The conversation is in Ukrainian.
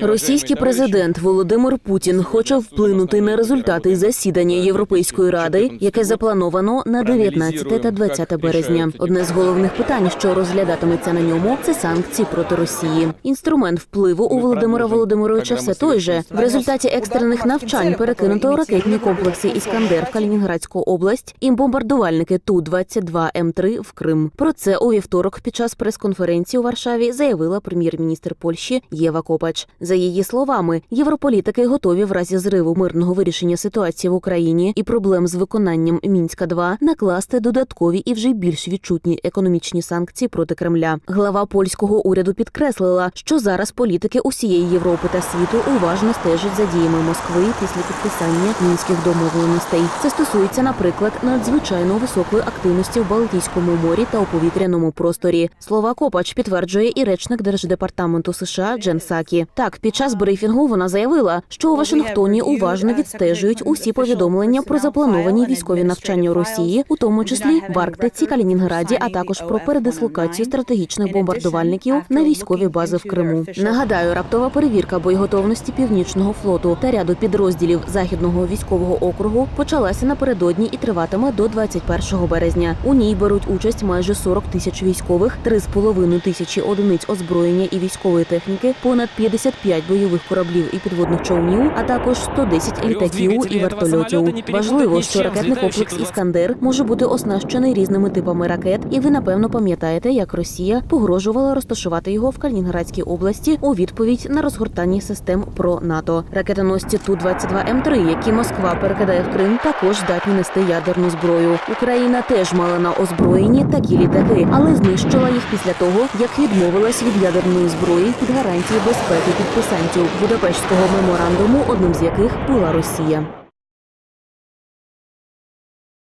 Російський президент Володимир Путін хоче вплинути на результати засідання Європейської ради, яке заплановано на 19 та 20 березня. Одне з головних питань, що розглядатиметься на ньому, це санкції проти Росії. Інструмент впливу у Володимира Володимировича все той же. В результаті екстрених навчань перекинуто ракетні комплекси Іскандер в Калінінградську область і бомбардувальники ту 22 М 3 в Крим. Про це у вівторок під час прес-конференції у Варшаві заявила прем'єр-міністр Польщі Єва Копач. За її словами, європолітики готові в разі зриву мирного вирішення ситуації в Україні і проблем з виконанням мінська 2 накласти додаткові і вже більш відчутні економічні санкції проти Кремля. Глава польського уряду підкреслила, що зараз політики усієї Європи та світу уважно стежать за діями Москви після підписання мінських домовленостей. Це стосується, наприклад, надзвичайно високої активності в Балтійському морі та у повітряному просторі. Слова Копач підтверджує і речник держдепартаменту США Джен Сакі. Так, під час брифінгу вона заявила, що у Вашингтоні уважно відстежують усі повідомлення про заплановані військові навчання Росії, у тому числі в Арктиці, Калінінграді, а також про передислокацію стратегічних бомбардувальників на військові бази в Криму. Нагадаю, раптова перевірка боєготовності північного флоту та ряду підрозділів західного військового округу почалася напередодні і триватиме до 21 березня. У ній беруть участь майже 40 тисяч військових, 3,5 тисячі одиниць озброєння і військової техніки, понад 55 бойових кораблів і підводних човнів, а також 110 літаків і вертольотів. Важливо, що ракетний комплекс Іскандер може бути оснащений різними типами ракет, і ви напевно пам'ятаєте, як Росія погрожувала розташувати його в Калінінградській області у відповідь на розгортання систем про НАТО. Ракетоносці ту 22 М 3 які Москва перекидає в Крим, також здатні нести ядерну зброю. Україна теж мала на озброєнні такі літаки, але знищила їх після того, як відмовилась від ядерної зброї під гарантії безпеки підписантів Будапештського меморандуму, одним з яких була Росія.